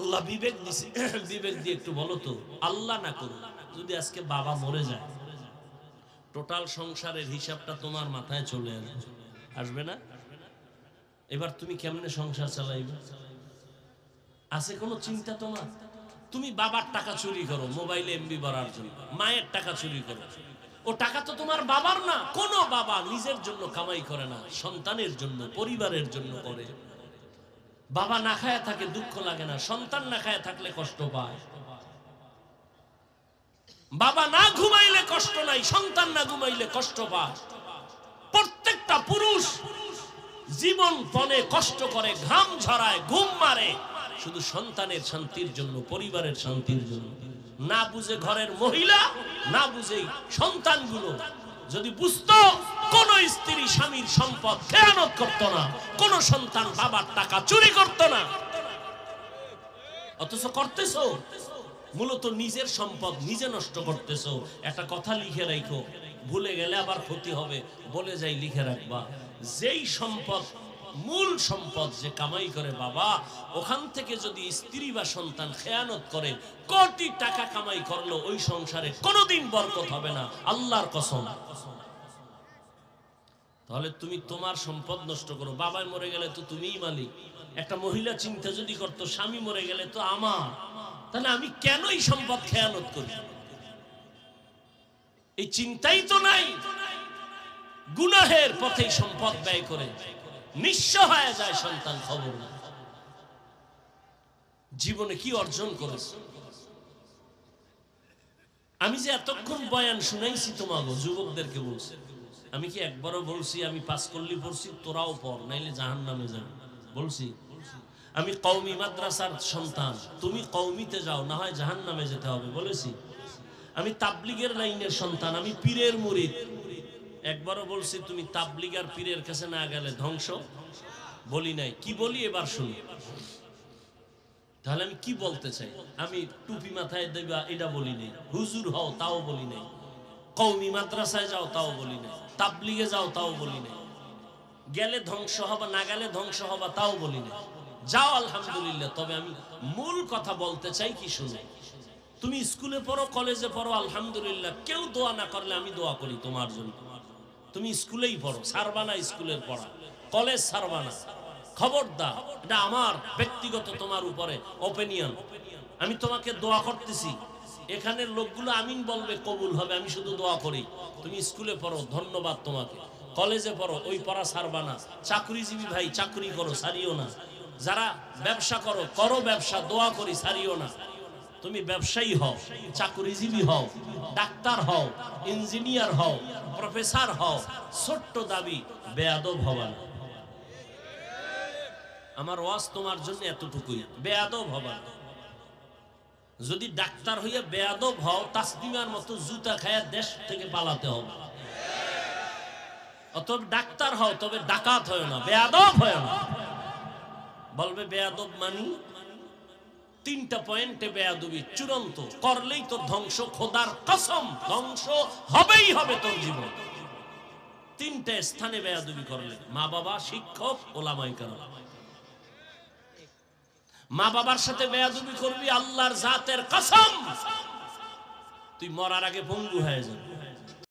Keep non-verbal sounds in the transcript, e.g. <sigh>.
আল্লাহ বিবেক দিছে। <clears throat> বিবেক দিয়ে একটু বলো তো, আল্লাহ না করো যদি আজকে বাবা মরে যায়, টোটাল সংসারের হিসাবটা তোমার মাথায় চলে আসবে। না? এবার তুমি কেমনে সংসার চালাইবে? আছে কোনো চিন্তা তোমার? তুমি বাবার টাকা চুরি করো, মোবাইলে এমবি বাড়ার জন্য, মায়ের টাকা চুরি করো। ও টাকা তো তোমার বাবার না, কোনো বাবা নিজের জন্য কামাই করে না, সন্তানের জন্য, পরিবারের জন্য করে। বাবা না খায় থাকে দুঃখ লাগে না, সন্তান না খায় থাকলে কষ্ট পায়। বাবা না ঘুমাইলে কষ্ট নাই, সন্তান না ঘুমাইলে কষ্ট পায়। প্রত্যেকটা পুরুষ জীবন পণে কষ্ট করে, ঘাম ঝরায়, ঘুম মারে। শুধু সন্তানের শান্তির জন্য, পরিবারের শান্তির জন্য। না বুঝে ঘরের মহিলা, না বুঝেই সন্তানগুলো। যদি বুঝতো, কোন স্ত্রী স্বামীর সম্পদ খেয়ানত করত না, কোন সন্তান বাবার টাকা চুরি করত না। অথচ করতেছ। মূলত নিজের সম্পদ নিজে নষ্ট করতেছ। একটা কথা লিখে রাখো। ভুলে গেলে আবার ক্ষতি হবে। বলে যাই, লিখে রাখবা। যেই সম্পদ মূল সম্পদ যে কামাই করে বাবা, ওখান থেকে যদি স্ত্রী বা সন্তান খেয়ানত করে, কোটি টাকা কামাই করল ওই সংসারে কোনোদিন বরকত হবে না। আল্লাহর কসম। তাহলে তুমি তোমার সম্পদ নষ্ট করো। বাবাই মরে গেলে তো তুমিই মালিক। একটা মহিলা চিন্তা যদি করতো, স্বামী মরে গেলে তো আমার। তাহলে আমি কেনই সম্পদ খেয়ানত করি? এই চিন্তাই তো নাই। গুনাহের পথে সম্পদ ব্যয় করে। নিঃস্ব হয়ে যায় সন্তান খবর। না জীবনে কি অর্জন করেছে? আমি যে এতক্ষণ বয়ান শুনাইছি তোমাকে যুবকদেরকে বলছি। আমি কি একবারও বলছি, আমি পাস করলি পড়ছি, তোরাও পড়, নাইলে জাহান নামে যান বলছি, আমি কৌমি মাদ্রাসার সন্তান, তুমি কৌমিতে যাও, না হয় জাহান নামে যেতে হবে। বলেছি, আমি তাবলিগের লাইনের সন্তান, আমি পীরের মুরিদ। একবারও বলছি, তুমি তাবলিগ আর পীরের কাছে না গেলে ধ্বংস? বলি নাই। কি বলি এবার শুনি। তাহলে আমি কি বলতে চাই? আমি টুপি মাথায় দেবা, এটা বলি নাই। হুজুর হও, তাও বলি নাই। কৌমি মাদ্রাসায় যাও, তাও বলি নাই। তাবলিগে যাও, তাও বলি নাই। গেলে ধ্বংস হবা, না গেলে ধ্বংস হবা, তাও বলি নাই। যাও, আলহামদুলিল্লাহ। তবে আমি মূল কথা বলতে চাই কি শুনে? তুমি স্কুলে পড়ো, কলেজে পড়ো, আলহামদুলিল্লাহ। কেউ দোয়া না করলে আমি দোয়া করি তোমার জন্য। তুমি স্কুলেই পড়ো, সারবানা স্কুলের পড়া, কলেজ সারবানা। খবরদার, এটা আমার ব্যক্তিগত তোমার উপরে ওপিনিয়ন আমি তোমাকে দোয়া করতেছি, এখানের লোকগুলো আমিন বলবে, কবুল হবে, আমি শুধু দোয়া করি। তুমি স্কুলে পড়ো, ধন্যবাদ তোমাকে। কলেজে পড়ো, ওই পড়া সারবানা। চাকরিজীবী ভাই, চাকরি করো, সারিও না। যারা ব্যবসা করো করো ব্যবসা, দোয়া করি, সারিও না। তুমি ব্যবসায়ী হও, চাকরিজীবী হও, ডাক্তার হও, ইঞ্জিনিয়ার হও, প্রফেসর হও, ছোট্ট দাবি, বেয়াদব হবা না। আমার ওয়াজ তোমার জন্য এতটুকুই, বেয়াদব হবা না। যদি ডাক্তার হইয়া বেয়াদব হও, তাসলিমার মতো জুতা খায়া দেশ থেকে পালাতে হবে। অতএব ডাক্তার হও, তবে ডাকাত হয় না, বেয়াদব হয় না। বলবে বেয়াদব মানি তিনটা পয়েন্টে বেয়াদবি চূড়ান্ত। করলেই তোর ধ্বংস, খোদার কসম, ধ্বংস হবেই হবে তোর জীবন। তিনটা স্থানে বেয়াদবি করলে, মা বাবা, শিক্ষক, ওলামাই কেন মা বাবার সাথে বেয়াদবি করবি আল্লাহর জাতের কসম। তুই মরার আগে পঙ্গু হয়ে যাবি।